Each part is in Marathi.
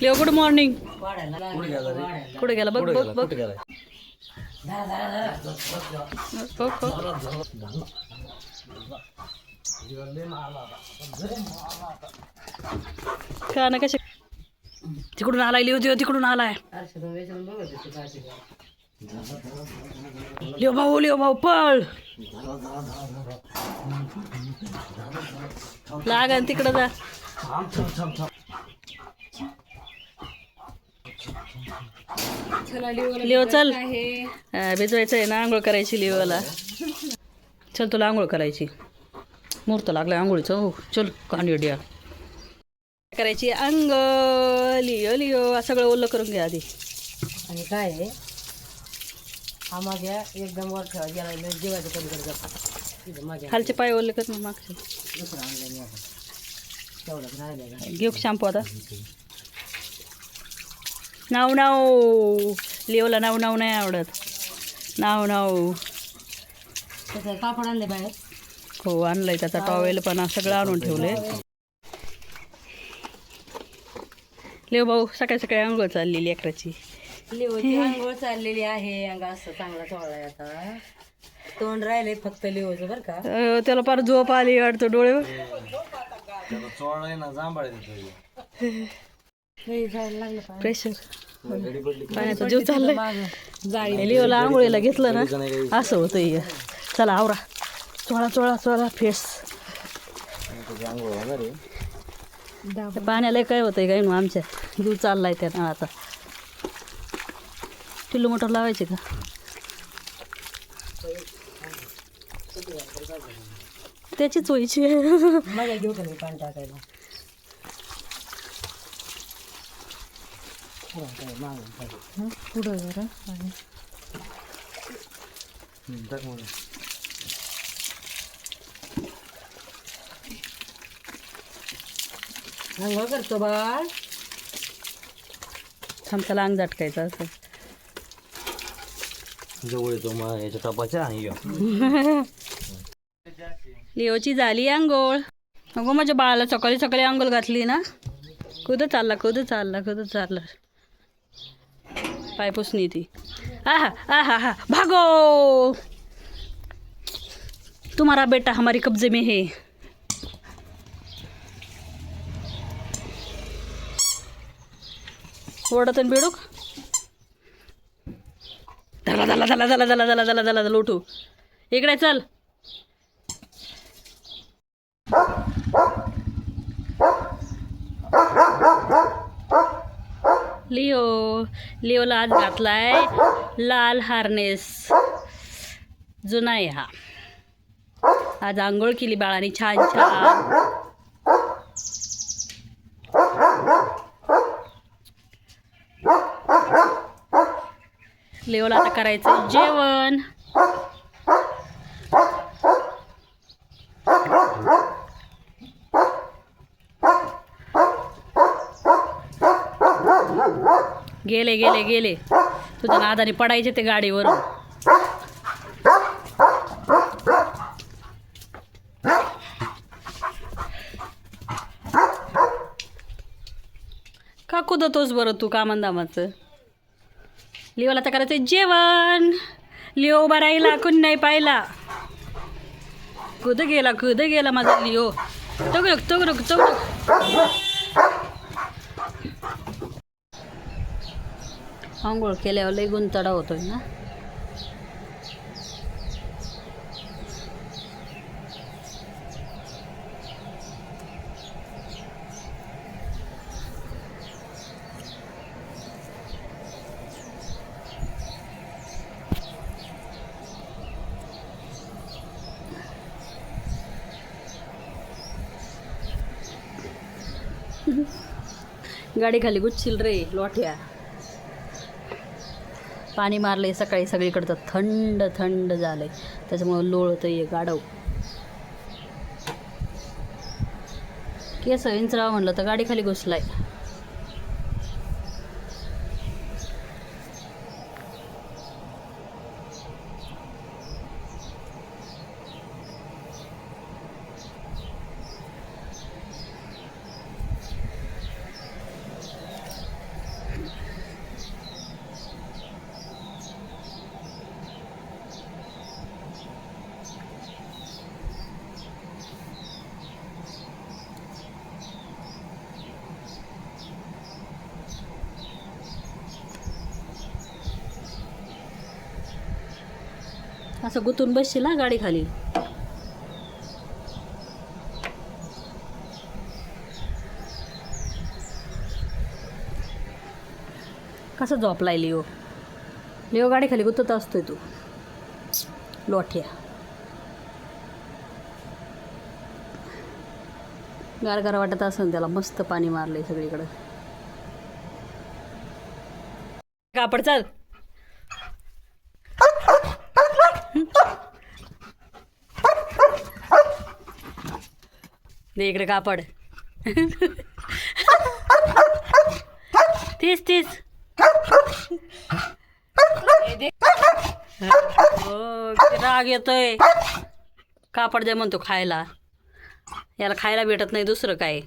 लिओ गुड मॉर्निंग कुठे गेला? बघ बघ बघ. का ना कशा तिकडून आलाय लिओ देव तिकडून आलाय. लिओ भाऊ लिओ भाऊ पळ. लाग तिकडं जा. लिओ चल. भिजवायचं आहे ना आंघोळ करायची लिओला. चल तुला आंघोळ करायची. मुहूर्त लागलाय आंघोळीचं. हो चल कांडिया करायची अंग लिओ लिओ सगळं ओलं करून घ्या आधी. आणि काय आहे? हा माझ्या एकदम वर ठेवा गेला जीवाच्या पलीकडे जातो माझ्या खालचे पाय ओले कर ना मागचे. दुसरं आणलं राहिलं घेऊ शॅम्पू आता? नाव नाव. लिओला नाव नाव नाही आवडत. नाव नाव. त्याचं कापड आणले बाहेर. हो आणलंय त्याचा टॉवेल पण सगळं आणून ठेवले लिओ भाऊ सकाळी सकाळी आंघोळ चालली लेकराची लिओची आंघोळ चाललेली आहे. अंग असं चांगला चोळलाय आता. तोंड राहिले फक्त लिओचं बरं का. अं, त्याला फार झोप आली वाटतं डोळे त्याला ना जांभाळ देतो लई जायला लागलं का प्रेशर गडी पडली पाण्याचा जीव चाललाय. मागं लिओला आंघोळीला घेतलं ना. असं होतं हे. चला आवरा. चोळा चोळा चोळा फेस आहे. पाण्याला काय होतंय काय ना आमच्या जीव चाललाय त्यांना आता. किलो मोटर लावायचे का? त्याचीच व्हायची माझ्या घेऊ का मी पाणी टाकायला पुढं काय मागून काय. पुढं जरा हम्म, टाक करतो बाळ आमच्याला अंग झटकायचं असं जवळ येतो मग याच्या टपाच्या आणि यो. लिओची झाली आंघोळ अगो माझ्या बाळाला सकाळी सकाळी आंघोळ घातली ना कुठं चालला कुठं चालला कुठं चालला पाय पुसणी ती आहा आहा हा भागो तुम्हारा बेटा हमारी कब्जे में है ओरडत बिडूक धला धला धला धला धला धला धला धला धला उठू इकडे चल लिओ लिओला आज घातलाय लाल हार्नेस जुना आहे हा. आज आंघोळ केली बाळाने छान छान. लिओला आता करायचं जेवण. गेले गेले गेले. तुझ्या नादाने पडायचे ते गाडीवरून का कुदतोस बरं तू कामंदामाचं? लिओला तर करायचं जेवण. लिओ उभा राहिला कुणी नाही पाहिला. कुद गेला कुद गेला माझा लिओ? तगरुक तगरुक तगरुक आंघोळ केल्यावर लई गुंतडा होतोय ना. गाडी खाली गुच्छील रे लोठ्या. पाणी मारलं आहे सकाळी सगळीकडचं थंड थंड झालं आहे त्याच्यामुळं लोळतं आहे गाडव केस इंचराव म्हटलं तर गाडीखाली घुसलाय. असं गुतून बसशील ना गाडी खाली. कसं झोपलाय लिओ? लिओ गाडी खाली गुतत असतोय तू. लोठ्या. गार गार वाटत असेल त्याला मस्त पाणी मारलंय सगळीकडं. कापड चाल. दे इकडे कापड. तीस तीस. हो राग येतोय. कापड द्या म्हणतो खायला. याला खायला भेटत नाही दुसरं काय.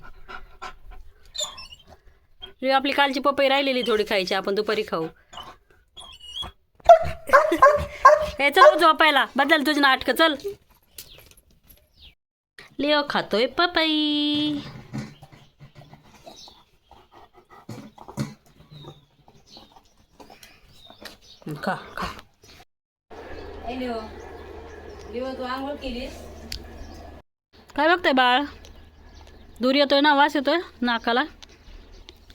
आपली कालची पपई राहिलेली थोडी खायची आपण दुपारी खाऊ. हे चल झोपायला. बदल तुझी नाटकं चल. लिओ खातोय पपई खा खा लिओ लिओ तू आंघोळ केलीस? काय बघताय बाळ? दूर येतोय ना वास येतोय नाकाला?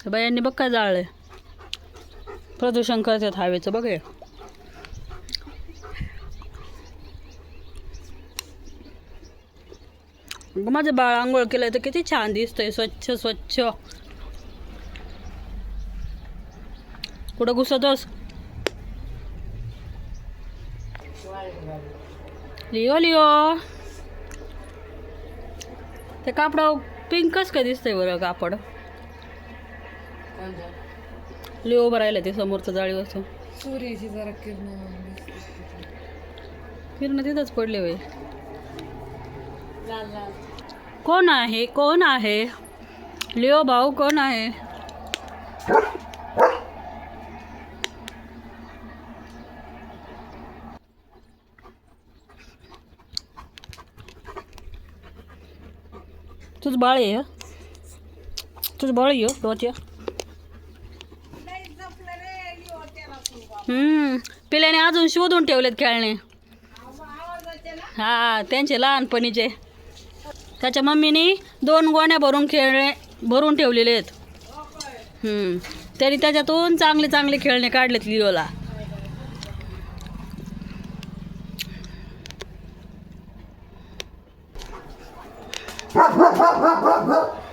बायांनी बघ काय जाळलंय. प्रदूषण करतात हवेचं बघ हे अगं, माझं बाळ आंघोळ केलंय तर किती छान दिसतंय. स्वच्छ स्वच्छ. कुठं घुसतोस? Leo Leo. ते कापड पिंकच काय दिसतंय बरं कापड? लिओ उभं राहिलं ते समोरचं जाळीवरचं. सूर्याची जरा किरण फिरणं तिथंच पडले वय कोण आहे? कोण आहे? लिओ भाऊ कोण आहे? तुझं बाळ आहे तुझ तुझं बाळ येऊ डोच्या हम्म. पिल्याने अजून शोधून ठेवलेत खेळणे. हा त्यांचे लहानपणीचे. त्याच्या मम्मीने दोन गोण्या भरून खेळणे भरून ठेवलेले आहेत. त्यांनी त्याच्यातून चांगले चांगले खेळणे काढलेत लिओला.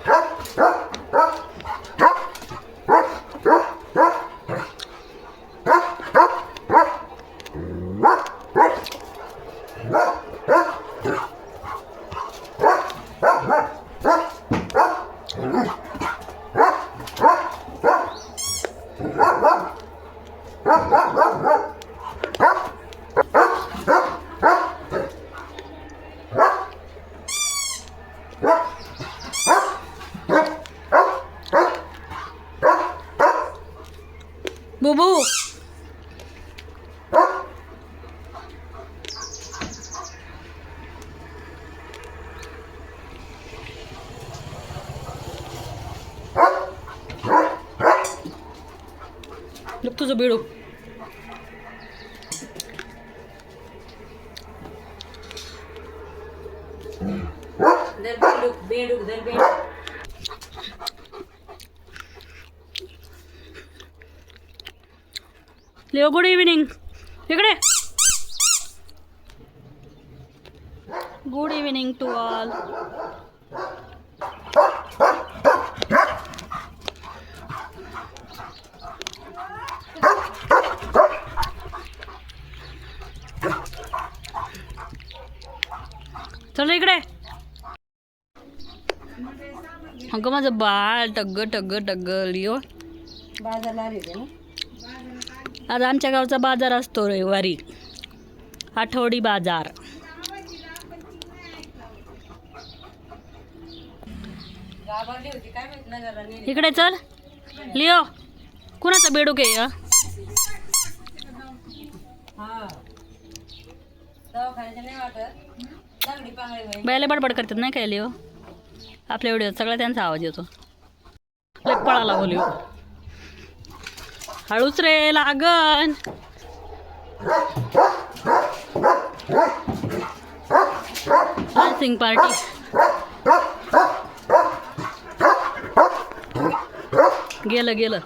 बुबू लोक तुझं बिडू दर बेडूक बेडूक दर बेडूक लिओ गुड इव्हिनिंग इकडे गुड इव्हिनिंग टू ऑल चल इकडे. अगं माझं बाळ टग्ग टग्ग टग्ग लिओ. बाळ झाला आज आमच्या गावचा बाजार असतो रविवारी. आठवडी बाजार. इकडे चल. लिओ कुणाचा बेडूक आहे हा? बडबड करतात नाही काय लिओ? आपल्या एवढे सगळा त्यांचा आवाज येतो. लय पळाला हो, बोलिओ हळूच रे लागन. डान्सिंग पार्टी गेलं गेलं.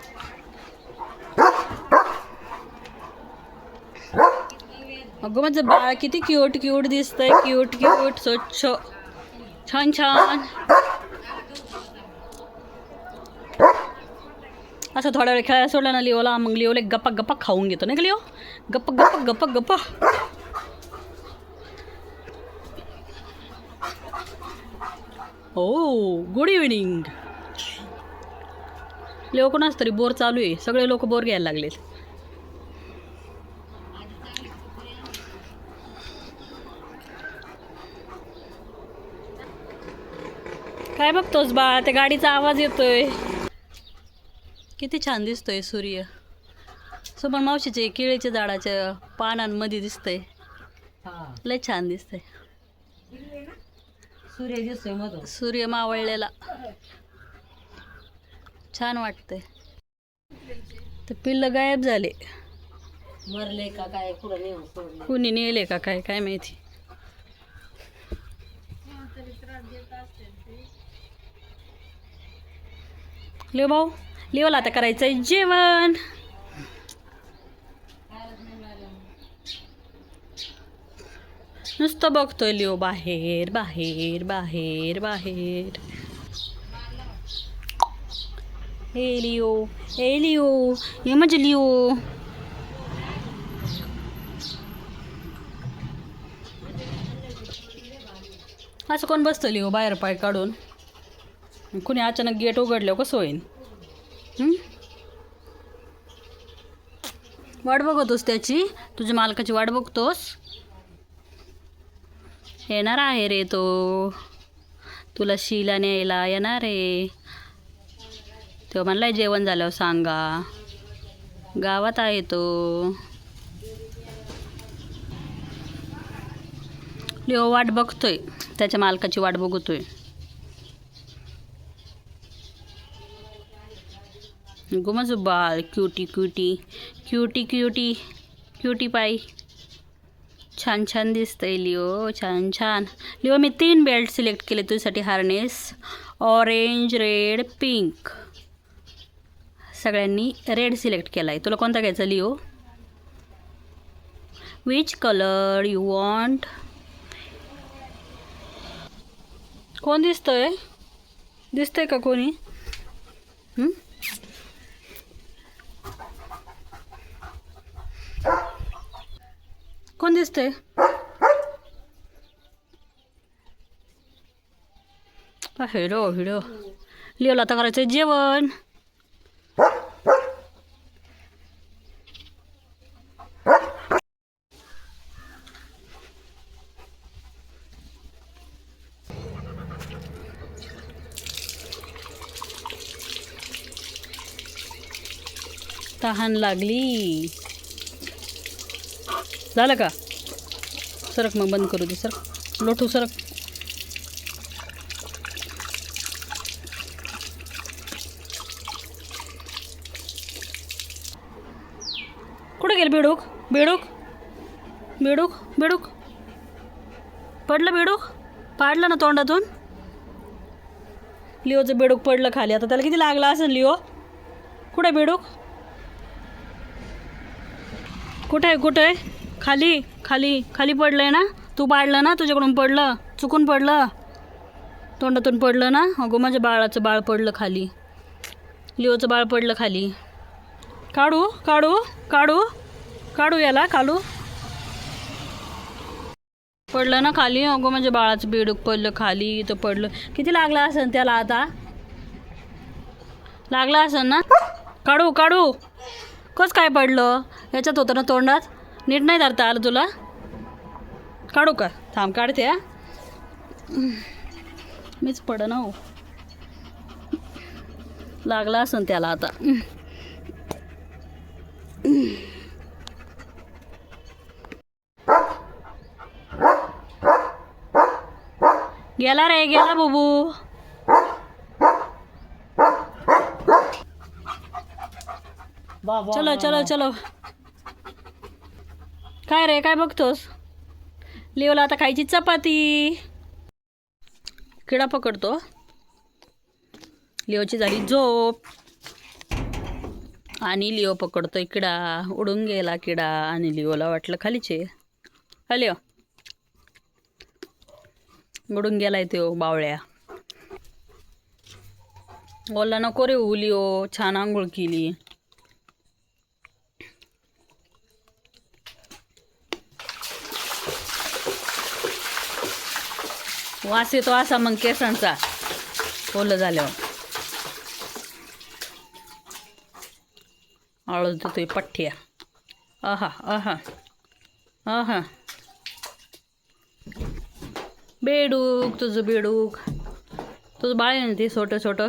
अगं माझं बाळ किती क्यूट क्यूट दिसतंय. क्यूट क्यूट स्वच्छ. छान छान. असं थोडा वेळ खेळायला सोडला ना लिओला मग लिओले गप्पा गप्पा खाऊन घेतो नाही का लिओ? गप्पा गप्पा गप्पा गप्पा. ओ गुड इव्हिनिंग लिओ कोणाच तरी बोर चालू आहे. सगळे लोक बोर घ्यायला लागलेत. काय बघतोस बा? त्या गाडीचा आवाज येतोय. किती छान दिसतोय सूर्य. समोर मावशीचे केळीच्या झाडाच्या पानांमध्ये दिसतंय. हा. लय छान दिसतंय. सूर्य दिसतोय मधून. सूर्य मावळलेला. छान वाटतंय. ते पिल्लं गायब झाले. मरले का काय? कुणी नेले का काय? काय माहिती? लिओ भाऊ लिओला आता करायचं आहे जेवण. नुसतं बघतोय लिओ बाहेर बाहेर बाहेर बाहेर. हे लिओ हे लिओ हे म्हणजे लिओ. असं कोण बसतं लिओ बाहेर पाय काढून? कुणी अचानक गेट उघडलं कसं होईन? वाट बघतोस त्याची? तुझ्या मालकाची वाट बघतोस? येणार आहे रे तो. तुला शिला न्यायला येणार रे तो म्हणलाय जेवण झाल्यावर सांगा. गावात आहे तो. लिओ वाट बघतोय. त्याच्या मालकाची वाट बघतोय. गो माझं बाल cutie cutie cutie cutie cutie pie छान छान दिसतंय लिओ. छान छान. लिओ मी तीन बेल्ट सिलेक्ट केले तुझ्यासाठी हार्नेस ऑरेंज रेड पिंक सगळ्यांनी रेड सिलेक्ट केला आहे तुला कोणता घ्यायचा Leo? Which colour you want कोण दिसतंय? दिसतंय का कोणी? कोण दिसतंय हिडो हिडो लिओला आता करायचं जेवण तहान लागली झालं का? सरक मग बंद करू दे सरक. लोटू सरक. कुठे गेलं बेडूक? बेडूक? बेडूक? बेडूक? पडलं बेडूक? पाडलं ना तोंडातून? लिओचं बेडूक पडलं खाली. आता त्याला किती लागला असेल लिओ? कुठे आहे बेडूक? कुठे आहे कुठे आहे? खाली खाली खाली पडलं आहे ना? तू पाडलं ना तुझ्याकडून पडलं? चुकून पडलं? तोंडातून पडलं ना? अगो माझ्या बाळाचं बाळ पडलं खाली. लिओचं बाळ पडलं खाली. काढू काढू काढू काढू याला काढू पडलं ना खाली? अगो माझ्या बाळाचं बेडूक पडलं खाली तर पडलं. किती लागला असेल त्याला आता? लागला असेल ना? काढू काढू. कस काय पडलं? याच्यात होतं ना तोंडात? नीट नाही धरता आलं तुला? काढू का? थांब काढते हा. मीच पड ना हो. लागला असन त्याला आता. गेला रे गेला बाबू. चलो चलो चलो. काय रे काय बघतोस? लिओला आता खायची चपाती. किडा पकडतो. लिओची झाली झोप. आणि लिओ पकडतोय किडा. उडून गेला किडा आणि लिओला वाटलं खालीचे हा लिओ. उडून गेलाय तो बावळ्या. ओला नको रे लिओ. छान आंघोळ केली. वास येतो असा मग केसांचा. ओलं झाल्यावर. आळू देतोय पठ्ठ्या. आहा आहा आहा. बेडूक तुझं बेडूक. तुझं बाळ आहे ना ते छोटं छोटं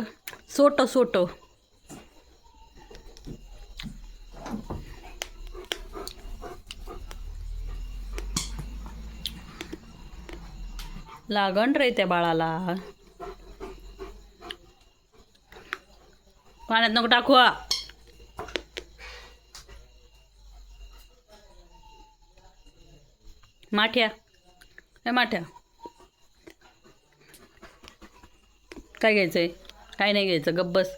सोटं सोटं. लागण रे त्या बाळाला. पाण्यात नको टाकू हा. माठ्या. ए माठ्या. काय घ्यायचंय? काय नाही घ्यायचं गप्प बस.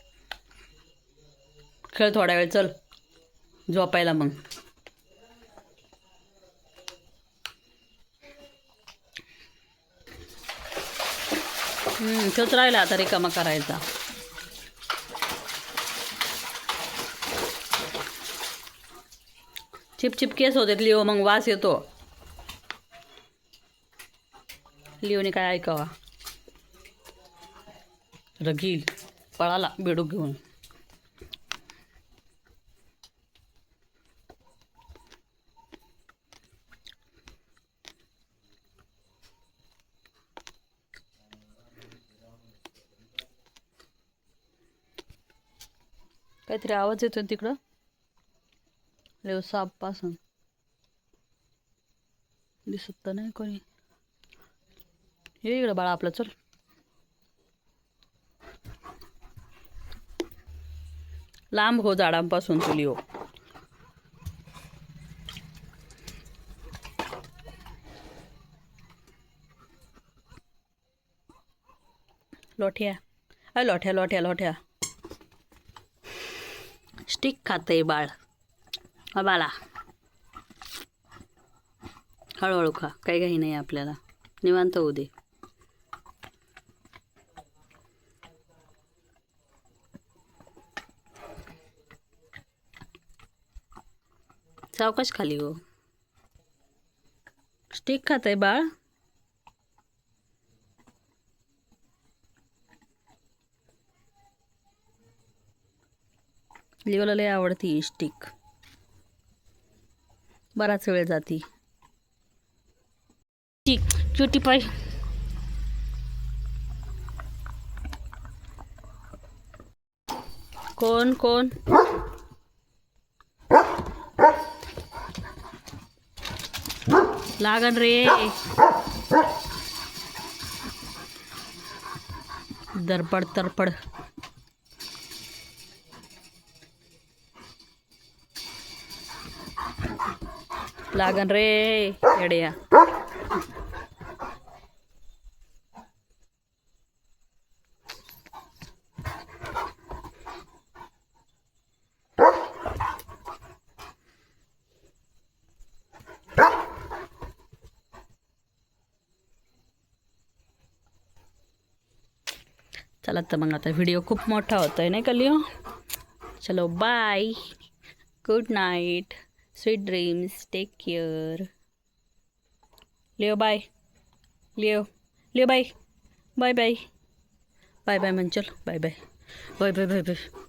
खेळ थोडा वेळ चल. झोपायला मग. तोच राहिला आता रिकामा करायचा. चिपचिप केस होते लिओ मग वास येतो. लिओने काय ऐकावा? रगील पळाला बेडूक घेऊन. काहीतरी आवाज येतोय तिकडं? लेव सापपासून दिसत तर नाही कोणी. ये इकडं बाळा आपलं चल. लांब हो झाडांपासून तुली हो. लोठ्या. अ लोठ्या लोठ्या लोठ्या. स्टिक खातंय बाळ. बाळा. हळूहळू खा. काही काही नाही आपल्याला. निवांत होऊ दे. सावकाश खाली हो. स्टिक खातंय बाळ? लिओला लय आवडती स्टिक बराच वेळ जाती. स्टिक चुटी पाय. कोण कोण? लागन रे. दरपड तरपड. लागन रे येड्या. चला तर मग आता व्हिडिओ खूप मोठा होतोय नाही का लिओ? चलो bye good night Sweet dreams. Take care. Leo, bye. Leo. Leo, bye. Bye, bye. Bye, bye, Manchal. Bye, bye. Bye, bye, bye, bye.